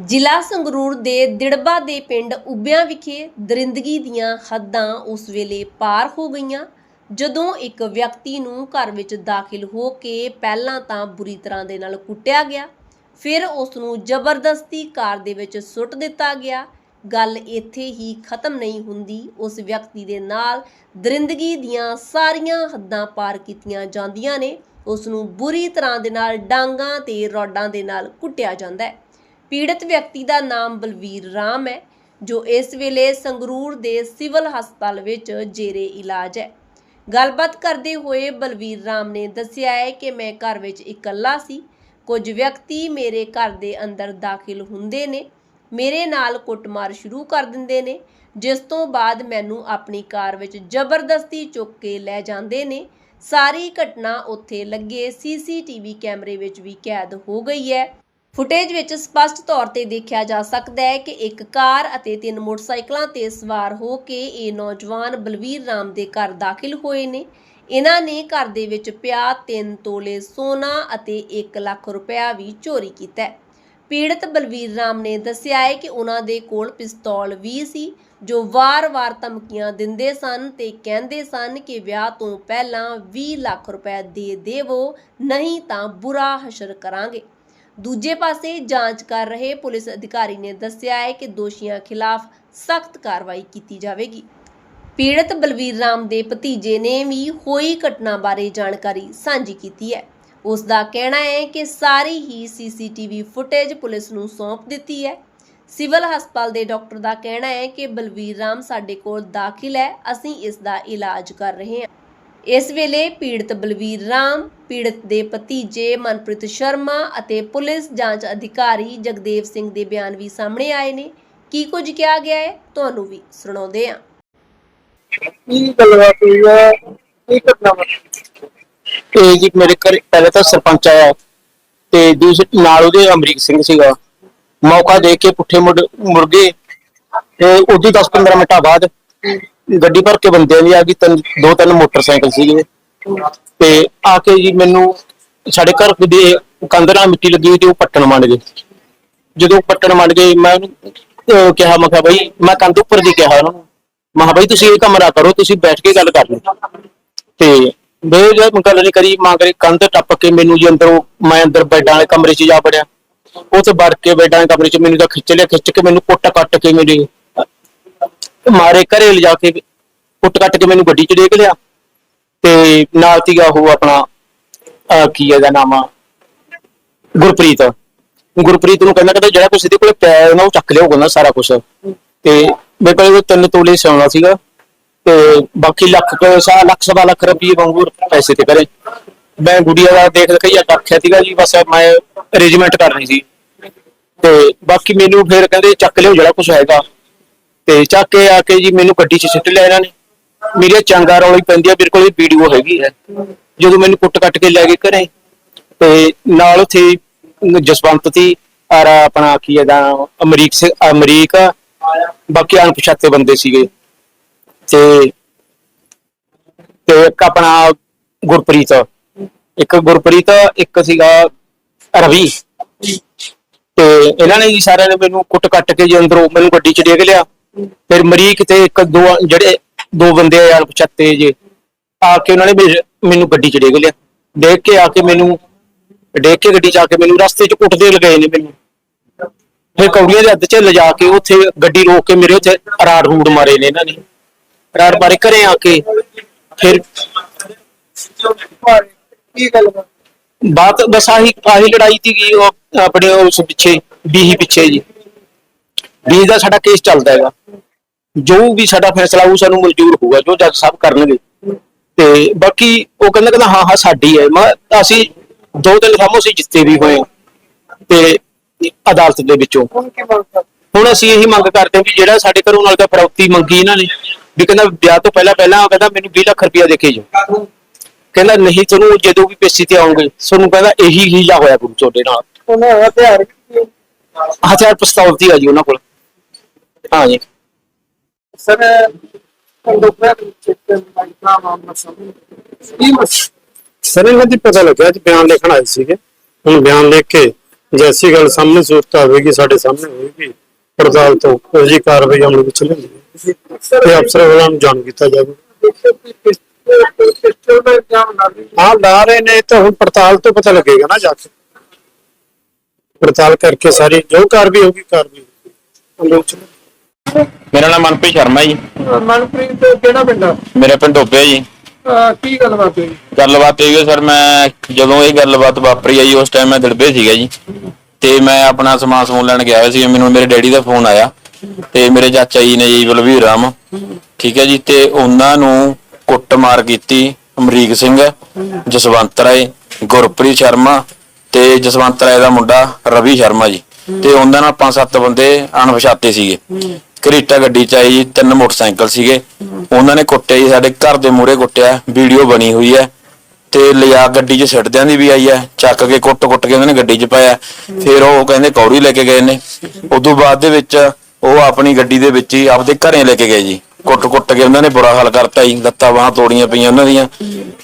ਜ਼ਿਲ੍ਹਾ ਸੰਗਰੂਰ ਦੇ ਦਿੜਬਾ ਦੇ ਪਿੰਡ ਉਬਿਆਂ ਵਿਖੇ ਦਰਿੰਦਗੀ ਦੀਆਂ ਹੱਦਾਂ ਉਸ ਵੇਲੇ ਪਾਰ ਹੋ ਗਈਆਂ। ਜਦੋਂ ਇੱਕ ਵਿਅਕਤੀ ਨੂੰ ਘਰ ਵਿੱਚ ਦਾਖਲ ਹੋ ਕੇ ਪਹਿਲਾਂ ਤਾਂ ਬੁਰੀ ਤਰ੍ਹਾਂ ਦੇ ਨਾਲ ਕੁੱਟਿਆ ਗਿਆ, ਫਿਰ ਉਸ ਨੂੰ ਜ਼ਬਰਦਸਤੀ ਕਾਰ ਦੇ ਵਿੱਚ ਸੁੱਟ ਦਿੱਤਾ ਗਿਆ। ਗੱਲ ਇੱਥੇ ਹੀ ਖਤਮ ਨਹੀਂ ਹੁੰਦੀ। ਉਸ ਵਿਅਕਤੀ ਦੇ ਨਾਲ ਦਰਿੰਦਗੀ ਦੀਆਂ ਸਾਰੀਆਂ ਹੱਦਾਂ ਪਾਰ ਕੀਤੀਆਂ ਜਾਂਦੀਆਂ ਨੇ। ਉਸ ਨੂੰ ਬੁਰੀ ਤਰ੍ਹਾਂ ਦੇ ਨਾਲ ਡਾਂਗਾਂ ਤੇ ਰੋਡਾਂ ਦੇ ਨਾਲ ਕੁੱਟਿਆ ਜਾਂਦਾ ਹੈ। ਪੀੜਤ ਵਿਅਕਤੀ ਦਾ ਨਾਮ ਬਲਵੀਰ ਰਾਮ ਹੈ, ਜੋ ਇਸ ਵੇਲੇ ਸੰਗਰੂਰ ਦੇ ਸਿਵਲ ਹਸਪਤਾਲ ਵਿੱਚ ਜੇਰੇ ਇਲਾਜ ਹੈ। ਗੱਲਬਾਤ ਕਰਦੇ ਹੋਏ ਬਲਵੀਰ ਰਾਮ ਨੇ ਦੱਸਿਆ ਹੈ ਕਿ ਮੈਂ ਘਰ ਵਿੱਚ ਇਕੱਲਾ ਸੀ। ਕੁਝ ਵਿਅਕਤੀ ਮੇਰੇ ਘਰ ਦੇ ਅੰਦਰ ਦਾਖਲ ਹੁੰਦੇ ਨੇ। ਮੇਰੇ ਨਾਲ ਕੁੱਟਮਾਰ ਸ਼ੁਰੂ ਕਰ ਦਿੰਦੇ ਨੇ, ਜਿਸ ਤੋਂ ਬਾਅਦ ਮੈਨੂੰ ਆਪਣੀ ਕਾਰ ਵਿੱਚ ਜ਼ਬਰਦਸਤੀ ਚੁੱਕ ਕੇ ਲੈ ਜਾਂਦੇ ਨੇ। ਸਾਰੀ ਘਟਨਾ ਉੱਥੇ ਲੱਗੇ ਸੀਸੀਟੀਵੀ ਕੈਮਰੇ ਵਿੱਚ ਵੀ ਕੈਦ ਹੋ ਗਈ ਹੈ। ਫੁਟੇਜ ਵਿੱਚ ਸਪਸ਼ਟ ਤੌਰ ਤੇ ਦੇਖਿਆ ਜਾ ਸਕਦਾ ਹੈ ਕਿ ਇੱਕ ਕਾਰ ਅਤੇ ਤਿੰਨ ਮੋਟਰਸਾਈਕਲਾਂ ਤੇ ਸਵਾਰ ਹੋ ਕੇ ਇਹ ਨੌਜਵਾਨ ਬਲਵੀਰ ਰਾਮ ਦੇ ਘਰ ਦਾਖਲ ਹੋਏ ਨੇ। ਇਹਨਾਂ ਨੇ ਘਰ ਦੇ ਵਿੱਚ ਪਿਆ 3 ਤੋਲੇ ਸੋਨਾ ਅਤੇ 1 ਲੱਖ ਰੁਪਇਆ ਵੀ ਚੋਰੀ ਕੀਤਾ ਪੀੜਤ ਬਲਵੀਰ ਰਾਮ ਨੇ ਦੱਸਿਆ ਹੈ ਕਿ ਉਹਨਾਂ ਦੇ ਕੋਲ ਪਿਸਤੌਲ ਵੀ ਸੀ, ਜੋ ਵਾਰ-ਵਾਰ ਧਮਕੀਆਂ ਦਿੰਦੇ ਸਨ ਤੇ ਕਹਿੰਦੇ ਸਨ ਕਿ ਵਿਆਹ ਤੋਂ ਪਹਿਲਾਂ 20 ਲੱਖ ਰੁਪਏ ਦੇ ਦੇਵੋ, ਨਹੀਂ ਤਾਂ ਬੁਰਾ ਹਸ਼ਰ ਕਰਾਂਗੇ। ਦੂਜੇ ਪਾਸੇ ਜਾਂਚ ਕਰ ਰਹੇ ਪੁਲਿਸ ਅਧਿਕਾਰੀ ਨੇ ਦੱਸਿਆ ਹੈ ਕਿ ਦੋਸ਼ੀਆਂ ਖਿਲਾਫ ਸਖਤ ਕਾਰਵਾਈ ਕੀਤੀ ਜਾਵੇਗੀ। ਪੀੜਤ ਬਲਵੀਰ ਰਾਮ ਦੇ ਭਤੀਜੇ ਨੇ ਵੀ ਹੋਈ ਘਟਨਾ ਬਾਰੇ ਜਾਣਕਾਰੀ ਸਾਂਝੀ ਕੀਤੀ ਹੈ। ਉਸ ਦਾ ਕਹਿਣਾ ਹੈ ਕਿ ਸਾਰੀ ਹੀ ਸੀਸੀਟੀਵੀ ਫੁਟੇਜ ਪੁਲਿਸ ਨੂੰ ਸੌਂਪ ਦਿੱਤੀ ਹੈ। ਸਿਵਲ ਹਸਪਤਾਲ ਦੇ ਡਾਕਟਰ ਦਾ ਕਹਿਣਾ ਹੈ ਕਿ ਬਲਵੀਰ ਰਾਮ ਸਾਡੇ ਕੋਲ ਦਾਖਲ ਹੈ। ਅਸੀਂ ਇਸ ਦਾ ਇਲਾਜ ਕਰ ਰਹੇ ਹਾਂ। ਇਸ ਵੇਲੇ ਪੀੜਤ ਬਲਵੀਰ ਰਾਮ ਪੀੜਤ ਦੇ ਭਤੀਜੇ ਮਨਪ੍ਰੀਤ ਸ਼ਰਮਾ ਅਤੇ ਪੁਲਿਸ ਜਾਂਚ ਅਧਿਕਾਰੀ ਜਗਦੇਵ ਸਿੰਘ ਦੇ ਬਿਆਨ ਵੀ ਸਾਹਮਣੇ ਆਏ ਨੇ। ਕੀ ਕੁਝ ਕਿਹਾ ਗਿਆ ਹੈ? ਤੁਹਾਨੂੰ ਵੀ ਸੁਣਾਉਂਦੇ ਹਾਂ। ਕੀ ਗੱਲਬਾਤ ਹੋਈ ਹੈ? ਕੀ ਘਟਨਾ ਵਾਪਰੀ? ਤੇ ਜੀ ਮੇਰੇ ਘਰ ਪਹਿਲਾਂ ਤਾਂ ਸਰਪੰਚ ਆਇਆ ਤੇ ਦੂਸਰੇ ਨਾਲ ਉਹਦੇ ਅਮਰੀਕ ਸਿੰਘ ਸੀਗਾ। ਮੌਕਾ ਦੇ ਕੇ ਪੁੱਠੇ ਮੁੜ ਗਏ ਤੇ ਉਹਦੀ 10-15 ਮਿੰਟਾਂ ਬਾਅਦ ਗੱਡੀ ਭਰ ਕੇ ਬੰਦਿਆਂ ਦੀ ਆ ਗਈ, ਤਿੰਨ, ਦੋ ਤਿੰਨ ਮੋਟਰਸਾਈਕਲ ਸੀਗੇ। ਤੇ ਆ ਕੇ ਜੀ ਮੈਨੂੰ ਸਾਡੇ ਘਰ ਦੇ ਕੰਧ ਨਾਲ ਮਿੱਟੀ ਲੱਗੀ ਹੋਈ ਤੇ ਉਹ ਪੱਟਣ ਮੰਡ ਗਏ। ਜਦੋਂ ਪੱਟਣ ਮੰਡ ਗਏ, ਮੈਂ ਉਹਨੂੰ ਕਿਹਾ, ਮੈਂ ਕਿਹਾ, ਬਈ, ਮੈਂ ਕੰਧ ਉੱਪਰ ਦੀ ਕਿਹਾ ਉਹਨਾਂ। ਨੂੰ ਮੈਂ ਕਿਹਾ, ਬਈ, ਤੁਸੀਂ ਇਹ ਕੰਮ ਨਾ ਕਰੋ, ਤੁਸੀਂ ਬੈਠ ਕੇ ਗੱਲ ਕਰ ਲਓ। ਤੇ ਬੇ ਜਦ ਗੱਲ ਨਹੀਂ ਕਰੀ, ਮਾਂ ਕਰੇ ਕੰਧ ਟੱਪ ਕੇ ਮੈਨੂੰ ਜੀ ਅੰਦਰ, ਮੈਂ ਅੰਦਰ ਬੈਡਾਂ ਵਾਲੇ ਕਮਰੇ 'ਚ ਜਾ ਵੜਿਆ। ਉੱਥੇ ਵੜ ਕੇ ਬੈਡਾਂ ਵਾਲੇ ਕਮਰੇ 'ਚ ਮੈਨੂੰ ਤਾਂ ਖਿੱਚ ਲਿਆ, ਖਿੱਚ ਕੇ ਮੈਨੂੰ ਕੁੱਟ ਕੱਟ ਕੇ ਮੇਰੇ ਮਾਰੇ ਘਰੇ ਲਿਜਾ ਕੇ ਕੁੱਟ ਕੱਟ ਕੇ ਮੈਨੂੰ ਗੱਡੀ 'ਚ ਡੇਕ ਲਿਆ। ਤੇ ਨਾਲ ਸੀਗਾ ਉਹ ਆਪਣਾ, ਅਹ ਕੀ ਇਹਦਾ ਨਾਮ ਆ? ਗੁਰਪ੍ਰੀਤ। ਗੁਰਪ੍ਰੀਤ ਨੂੰ ਕਹਿੰਦਾ ਕਹਿੰਦਾ ਜਿਹੜਾ ਕੁਛ ਇਹਦੇ ਕੋਲੇ ਪਿਆ ਹੈ ਨਾ ਉਹ ਚੱਕ ਲਿਆਓ ਕਹਿੰਦਾ ਸਾਰਾ ਕੁਝ ਤੇ ਮੇਰੇ ਕੋਲ ਤਿੰਨ ਤੋਲੇ ਸੋਨਾ ਸੀਗਾ ਤੇ ਬਾਕੀ ਲੱਖ ਕੁ- ਸਾ ਲੱਖ, ਸਵਾ ਲੱਖ ਰੁਪਏ ਵਾਂਗੂ ਪੈਸੇ ਤੇ ਕਰੇ। ਮੈਂ ਗੁੜੀਆ ਦਾ ਦੇਖ ਲਿਆ ਰੱਖਿਆ ਸੀਗਾ ਜੀ, ਬਸ ਮੈਂ ਅਰੇਂਜਮੈਂਟ ਕਰਨੀ ਸੀ। ਤੇ ਬਾਕੀ ਮੈਨੂੰ ਫਿਰ ਕਹਿੰਦੇ ਚੱਕ ਲਿਓ ਜਿਹੜਾ ਕੁਝ ਹੈਗਾ। ਤੇ ਚੱਕ ਕੇ ਆ ਕੇ ਜੀ ਮੈਨੂੰ ਗੱਡੀ 'ਚ ਸਿੱਟ ਲਿਆ ਇਹਨਾਂ ਨੇ। ਮੇਰੀਆਂ ਚੰਗਾ ਰੌਲੀ ਪੈਂਦੀ ਆ, ਮੇਰੇ ਕੋਲ ਵੀਡੀਓ ਹੈਗੀ ਹੈ ਜਦੋਂ ਮੈਨੂੰ ਕੁੱਟ ਕੱਟ ਕੇ ਲੈ ਗਏ ਘਰੇ। ਤੇ ਨਾਲ ਉੱਥੇ ਜਸਵੰਤ ਸੀ ਔਰ ਆਪਣਾ ਕੀ ਇਹਦਾ ਅਮਰੀਕ ਸਿੰਘ ਅਮਰੀਕ ਬਾਕੀ ਅਣਪਛਾਤੇ ਬੰਦੇ ਸੀਗੇ। ਤੇ ਤੇ ਇੱਕ ਆਪਣਾ ਗੁਰਪ੍ਰੀਤ। ਇੱਕ ਗੁਰਪ੍ਰੀਤ, ਇੱਕ ਸੀਗਾ ਰਵੀ। ਤੇ ਇਹਨਾਂ ਨੇ ਜੀ ਸਾਰਿਆਂ ਨੇ ਮੈਨੂੰ ਕੁੱਟ ਕੱਟ ਕੇ ਜੀ ਅੰਦਰੋਂ ਮੈਨੂੰ ਗੱਡੀ 'ਚ ਡੇਗ ਲਿਆ। ਫਿਰ ਮਰੀਕ ਤੇ ਇੱਕ ਦੋ ਜਿਹੜੇ ਦੋ ਬੰਦੇ ਆ ਅਣਪਛਾਤੇ ਜੇ ਆ ਕੇ ਉਹਨਾਂ ਨੇ ਮੇਰੇ- ਮੈਨੂੰ ਗੱਡੀ 'ਚ ਡੇਗ ਲਿਆ। ਡੇਗ ਕੇ ਆ ਕੇ ਮੈਨੂੰ ਡੇਗ ਕੇ ਗੱਡੀ 'ਚ ਆ ਕੇ ਮੈਨੂੰ ਰਸਤੇ 'ਚ ਕੁੱਟਦੇ ਲਗਾਏ ਨੇ ਮੈਨੂੰ। ਫਿਰ ਕੌੜੀਆਂ ਦੇ ਅੱਧ 'ਚ ਲਿਜਾ ਕੇ ਉੱਥੇ ਗੱਡੀ ਰੋਕ ਕੇ ਮੇਰੇ ਉੱਥੇ ਰਾੜ ਰੂੜ ਮਾਰੇ ਨੇ ਇਹਨਾਂ ਨੇ। ਰਾੜ ਮਾਰੇ ਘਰੇ ਆ ਕੇ ਫਿਰ ਕੀ ਬਾਤ ਬਸ ਆਹੀ ਆਹੀ ਲੜਾਈ ਸੀਗੀ ਉਹ ਆਪਣੇ ਉਸ ਪਿੱਛੇ ਬੀਹੀ ਪਿੱਛੇ ਜੀ। ਬੀਹੀ ਦਾ ਸਾਡਾ ਕੇਸ ਚੱਲਦਾ ਹੈਗਾ। ਜੋ ਵੀ ਸਾਡਾ ਫੈਸਲਾ ਉਹ ਸਾਨੂੰ ਮਨਜ਼ੂਰ ਹੋਊਗਾ ਜੋ ਜੱਜ ਸਾਹਿਬ ਕਰਨਗੇ। ਤੇ ਬਾਕੀ ਉਹ ਕਹਿੰਦਾ ਕਹਿੰਦਾ ਹਾਂ ਹਾਂ ਸਾਡੀ ਹੈ। ਮੈਂ ਅਸੀਂ ਦੋ ਦਿਨ ਸਾਹਮਣੇ ਅਸੀਂ ਜਿੱਤੇ ਵੀ ਹੋਏ ਹਾਂ। ਤੇ ਅਦਾਲਤ ਦੇ ਵਿੱਚੋਂ। ਹੁਣ ਅਸੀਂ ਇਹੀ ਮੰਗ ਕਰਦੇ ਹਾਂ ਵੀ ਜਿਹੜਾ ਸਾਡੇ ਘਰੋਂ ਨਾਲ ਤਾਂ ਫਰੌਤੀ ਮੰਗੀ ਇਹਨਾਂ ਨੇ ਵੀ ਕਹਿੰਦਾ ਵਿਆਹ ਤੋਂ ਪਹਿਲਾਂ ਪਹਿਲਾਂ ਉਹ ਕਹਿੰਦਾ ਮੈਨੂੰ 20 ਲੱਖ ਰੁਪਇਆ ਦੇ ਕੇ ਜਾਓ। ਕਹਿੰਦਾ ਨਹੀਂ ਤੁਹਾਨੂੰ ਜਦੋਂ ਵੀ ਪੇਸ਼ੀ ਤੇ ਆਉਂਗੇ ਤੁਹਾਨੂੰ ਕਹਿੰਦਾ ਇਹੀ ਹੀਲਾ ਹੋਇਆ ਗੁਰੂ ਤੁਹਾਡੇ ਨਾਲ। ਉਹਨਾਂ ਦਾ ਹਥਿਆਰ? ਹਥਿਆਰ ਪਿਸਤੌਲ ਦੀ ਆ ਜੀ ਉਹਨਾਂ ਕੋਲ। ਸਰ ਲੋਕਾਂ ਨੂੰ ਚੈੱਕ ਕਰਨਾ ਦਾ ਮਾਮਲਾ ਸਾਹਮਣੇ ਸਰ ਇਹਨਾਂ ਦੀ ਪਤਾ ਲੱਗਿਆ ਜੀ ਬਿਆਨ ਲਿਖਣ ਆਏ ਸੀਗੇ ਹੁਣ ਬਿਆਨ ਲਿਖ ਕੇ ਜੈਸੀ ਗੱਲ ਸਾਹਮਣੇ ਸੂਰਤ ਆਵੇਗੀ ਸਾਡੇ ਸਾਹਮਣੇ ਹੋਏਗੀ ਪੜਤਾਲ ਤੋਂ ਉਹ ਜੀ ਕਾਰਵਾਈ ਅਮਲ ਵਿੱਚ ਲੈਂਦੀ ਤੇ ਅਫਸਰ ਵਾਲਾ ਨੂੰ ਜਾਣ ਕੀਤਾ ਜਾਵੇ ਹਾਂ ਲਾ ਰਹੇ ਨੇ ਤਾਂ ਹੁਣ ਪੜਤਾਲ ਤੋਂ ਪਤਾ ਲੱਗੇਗਾ ਨਾ ਜਾ ਕੇ ਪੜਤਾਲ ਕਰਕੇ ਸਾਰੀ ਜੋ ਕਾਰਵਾਈ ਹੋਗੀ ਕਾਰਵਾਈ ਹੋਊਗੀ। ਮੇਰਾ ਨਾਮ ਮਨਪ੍ਰੀਤ ਸ਼ਰਮਾ ਜੀ। ਮਨਪ੍ਰੀਤ ਕਿਹੜਾ ਪਿੰਡ ਆ? ਮੇਰੇ ਪਿੰਡ ਢੋਬੇ ਜੀ। ਅਹ ਕੀ ਗੱਲਬਾਤ ਹੋਈ? ਗੱਲਬਾਤ ਇਹ ਹੈ ਸਰ ਮੈਂ ਜਦੋਂ ਇਹ ਗੱਲਬਾਤ ਵਾਪਰੀ ਆ ਜੀ ਉਸ ਟਾਈਮ ਮੈਂ ਦਿੜਬੇ ਸੀਗਾ ਜੀ। ਤੇ ਮੈਂ ਆਪਣਾ ਸਮਾਨ ਸਮੂਨ ਲੈਣ ਗਿਆ ਹੋਇਆ ਸੀ ਮੈਨੂੰ ਮੇਰੇ ਡੈਡੀ ਦਾ ਫੋਨ ਆਇਆ। ਤੇ ਮੇਰੇ ਚਾਚਾ ਜੀ ਨੇ ਜੀ ਬਲਵੀਰ ਰਾਮ। ਠੀਕ ਹੈ ਜੀ ਤੇ ਉਹਨਾਂ ਨੂੰ ਕੁੱਟਮਾਰ ਕੀਤੀ ਅਮਰੀਕ ਸਿੰਘ ਜਸਵੰਤ ਰਾਏ ਗੁਰਪ੍ਰੀਤ ਸ਼ਰਮਾ ਤੇ ਜਸਵੰਤ ਰਾਏ ਦਾ ਮੁੰਡਾ ਰਵੀ ਸ਼ਰਮਾ ਜੀ। ਤੇ ਉਹਨਾਂ ਨਾਲ ਪੰਜ ਸੱਤ ਬੰਦੇ ਅਣਪਛਾਤੇ ਸੀਗੇ। ਕਰੀਟਾ ਗੱਡੀ ਚ ਆਈ ਜੀ, ਤਿੰਨ ਮੋਟਰਸਾਈਕਲ ਸੀਗੇ। ਉਹਨਾਂ ਨੇ ਕੁੱਟਿਆ ਜੀ, ਸਾਡੇ ਘਰ ਦੇ ਮੂਹਰੇ ਕੁੱਟਿਆ, ਵੀਡੀਓ ਬਣੀ ਹੋਈ ਹੈ। ਤੇ ਲਿਆ ਗੱਡੀ 'ਚ ਸਿੱਟਦਿਆਂ ਦੀ ਵੀ ਆਈ ਹੈ, ਚੱਕ ਕੇ ਕੁੱਟ-ਕੁੱਟ ਕੇ ਉਹਨਾਂ ਨੇ ਗੱਡੀ 'ਚ ਪਾਇਆ। ਫਿਰ ਉਹ ਕਹਿੰਦੇ ਕੌੜੀ ਲੈ ਕੇ ਗਏ ਨੇ। ਉਦੋਂ ਬਾਅਦ ਦੇ ਵਿੱਚ ਉਹ ਆਪਣੀ ਗੱਡੀ ਦੇ ਵਿੱਚ ਹੀ ਆਪਦੇ ਘਰੇ ਲੈ ਕੇ ਗਏ ਜੀ। ਕੁੱਟ-ਕੁੱਟ ਕੇ ਉਹਨਾਂ ਨੇ ਬੁਰਾ ਹਾਲ ਕਰਤਾ ਜੀ, ਲੱਤਾਂ ਬਾਹਾਂ ਤੋੜੀਆਂ ਪਈਆਂ ਉਹਨਾਂ ਦੀਆਂ।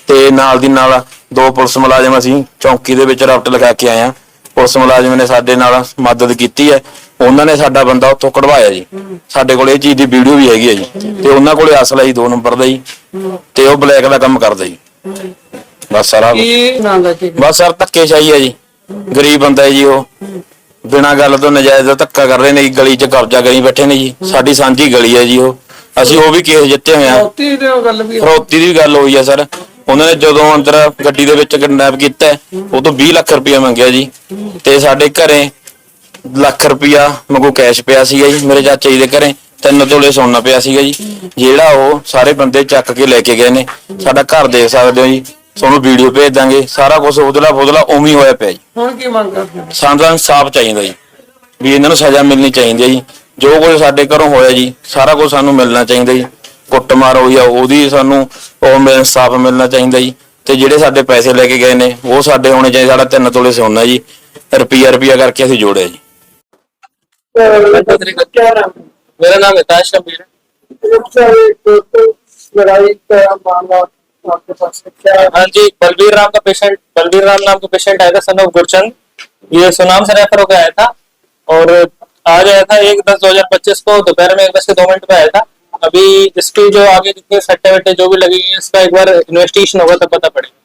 ਤੇ ਨਾਲ ਦੀ ਨਾਲ ਦੋ ਪੁਲਿਸ ਮੁਲਾਜ਼ਮ ਅਸੀਂ ਚੌਂਕੀ ਦੇ ਵਿੱਚ ਰਫਟ ਲਗਾ ਕੇ ਆਏ ਆ ਪੁਲਿਸ ਮੁਲਾਜ਼ਮ ਨੇ ਸਾਡੇ ਨਾਲ ਮਦਦ ਕੀਤੀ ਹੈ। ਉਹਨਾਂ ਨੇ ਸਾਡਾ ਬੰਦਾ ਉੱਥੋਂ ਕਢਵਾਇਆ ਜੀ। ਸਾਡੇ ਕੋਲ ਇਹ ਚੀਜ਼ ਦੀ ਵੀਡੀਓ ਵੀ ਹੈਗੀ ਹੈ ਜੀ। ਤੇ ਉਹਨਾਂ ਕੋਲੇ ਅਸਲਾ ਜੀ ਦੋ ਨੰਬਰ ਦਾ ਜੀ। ਤੇ ਉਹ ਬਲੈਕ ਦਾ ਕੰਮ ਕਰਦਾ ਜੀ। ਬਸ ਸਾਰਾ। ਕੀ ਨਾਂ ਦਾ ਬਸ ਸਰ ਧੱਕੇ ਚਾਹੀਏ ਜੀ। ਗਰੀਬ ਬੰਦਾ ਹੈ ਜੀ ਉਹ। ਬਿਨਾਂ ਗੱਲ ਤੋਂ ਨਜਾਇਜ਼ ਧੱਕਾ ਕਰ ਰਹੇ ਨੇ ਜੀ, ਗਲੀ 'ਚ ਕਬਜ਼ਾ ਕਰੀ ਬੈਠੇ ਨੇ ਜੀ। ਸਾਡੀ ਸਾਂਝੀ ਗਲੀ ਹੈ ਜੀ ਉਹ। ਅਸੀਂ ਉਹ ਵੀ ਕੇਸ ਜਿੱਤੇ ਹੋਏ ਆ। ਉੱਤੀ ਦੀ ਉਹ ਗੱਲ ਵੀ ਹੋਈ। ਫਰੋਤੀ ਦੀ ਵੀ ਗੱਲ ਹੋਈ ਆ ਸਰ। ਉਹਨਾਂ ਨੇ ਜਦੋਂ ਅੰਦਰ ਗੱਡੀ ਦੇ ਵਿੱਚ ਕਿਡਨੈਪ ਕੀਤਾ ਹੈ, ਉਹ ਤੋਂ 20 ਲੱਖ ਰੁਪਇਆ ਮੰਗਿਆ ਜੀ। ਤੇ ਸਾਡੇ ਘਰੇ ਲੱਖ ਰੁਪਇਆ ਮੰਗੂ ਕੈਸ਼ ਪਿਆ ਸੀਗਾ ਜੀ ਮੇਰੇ ਚਾਚਾ ਜੀ ਦੇ ਘਰੇ ਤਿੰਨ ਤੋਲੇ ਸੋਨਾ ਪਿਆ ਸੀਗਾ ਜੀ। ਜਿਹੜਾ ਉਹ ਸਾਰੇ ਬੰਦੇ ਚੱਕ ਕੇ ਲੈ ਕੇ ਗਏ ਨੇ। ਸਾਡਾ ਘਰ ਦੇਖ ਸਕਦੇ ਹੋ ਜੀ ਤੁਹਾਨੂੰ ਵੀਡੀਓ ਭੇਜ ਦਾਂਗੇ ਸਾਰਾ ਕੁਝ ਉਦਲਾ ਬੁਦਲਾ ਉਵੇਂ ਹੀ ਹੋਇਆ ਪਿਆ ਜੀ। ਹੁਣ ਕੀ ਮੰਗ ਕਰਦੇ ਹੋ? ਸਾਨੂੰ ਤਾਂ ਇਨਸਾਫ ਚਾਹੀਦਾ ਜੀ ਵੀ ਇਹਨਾਂ ਨੂੰ ਸਜ਼ਾ ਮਿਲਣੀ ਚਾਹੀਦੀ ਹੈ ਜੀ। ਜੋ ਕੁਝ ਸਾਡੇ ਘਰੋਂ ਹੋਇਆ ਜੀ ਸਾਰਾ ਕੁਝ ਸਾਨੂੰ ਮਿਲਣਾ ਚਾਹੀਦਾ ਜੀ। ਕੁੱਟਮਾਰ ਹੋਈ ਆ ਉਹਦੀ ਸਾਨੂੰ ਉਹ ਮਿਲ- ਇਨਸਾਫ ਮਿਲਣਾ ਚਾਹੀਦਾ ਜੀ। ਤੇ ਜਿਹੜੇ ਸਾਡੇ ਪੈਸੇ ਲੈ ਕੇ ਗਏ ਨੇ ਉਹ ਸਾਡੇ ਹੋਣੇ ਚਾਹੀਦੇ ਸਾਡਾ ਤਿੰਨ ਤੋਲੇ ਸੋਨਾ ਜੀ। ਰੁਪਈਆ ਰੁਪਈਆ ਕਰਕੇ ਅਸੀਂ ਜੋੜਿਆ ਜੀ। क्या नाम है, मेरा। नाम है हाँ जी, बलबीर राम का पेशेंट बलबीर राम नाम का पेशेंट आया था सन ऑफ़ गुरचंद। ये सुनाम से रेफर होकर आया था। और आज आया था, एक दस दो हज़ार पच्चीस को, दोपहर में एक बज के दो मिनट पे आया था। अभी इसकी जो आगे जितने सट्टे वट्टे जो भी लगेगी इसका एक बार इन्वेस्टिगेशन होगा, तब पता पड़ेगा।